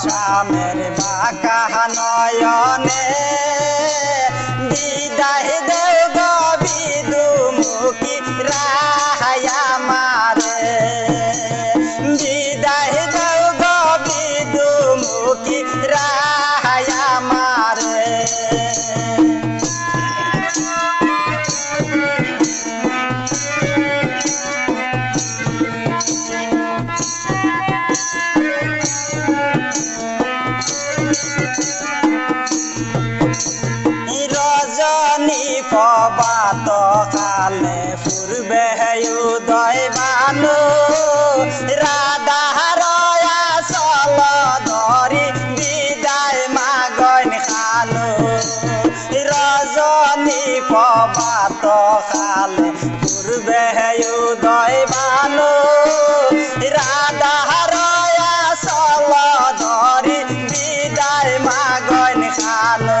শ্যামের বাঁকা নয়নে বিদায় দেও উদয় বানু রাধারয়া চল ধরি, বিদায় মাগন খানু রজনী পবাত কালে পূর্বে উদয় বানু রাধারয়া চল ধরি, বিদায় মাগন খানু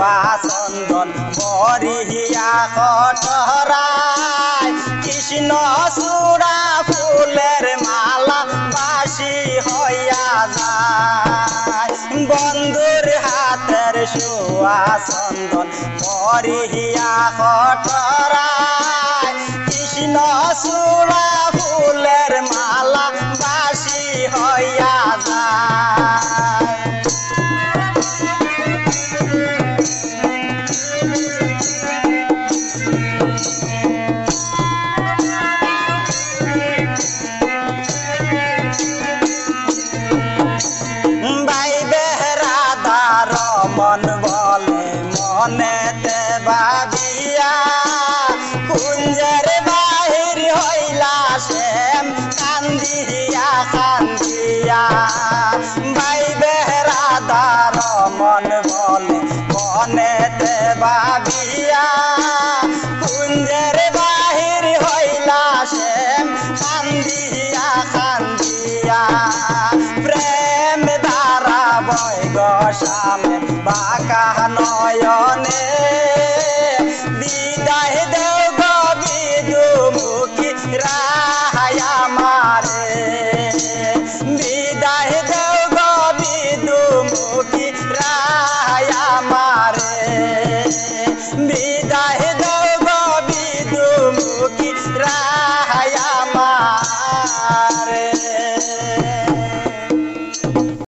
শোয়া চন্দন কটরায় কৃষ্ণ চূড়া ফুলের মালা বাসি হইয়া যায়। বন্ধুর হাতের শোয়া চন্দন বরিহিয়া কটরায় কৃষ্ণ চূড়া মন বলে, মনেতে ভাবিয়া কুঞ্জের বাহির হইলা শ্যাম কান্দিয়া কান্দিয়া। ভাই বেহরাদার, মন বলে, মনেতে ভাবিয়া কুঞ্জের বাহির হইলা শ্যাম সামনে নয়নে বিদায় দেও গবি দুমুখী রাহায়া মারে বিদায় দেও গবি দুমুখী রাহায়া মারে বিদায় দেও গবি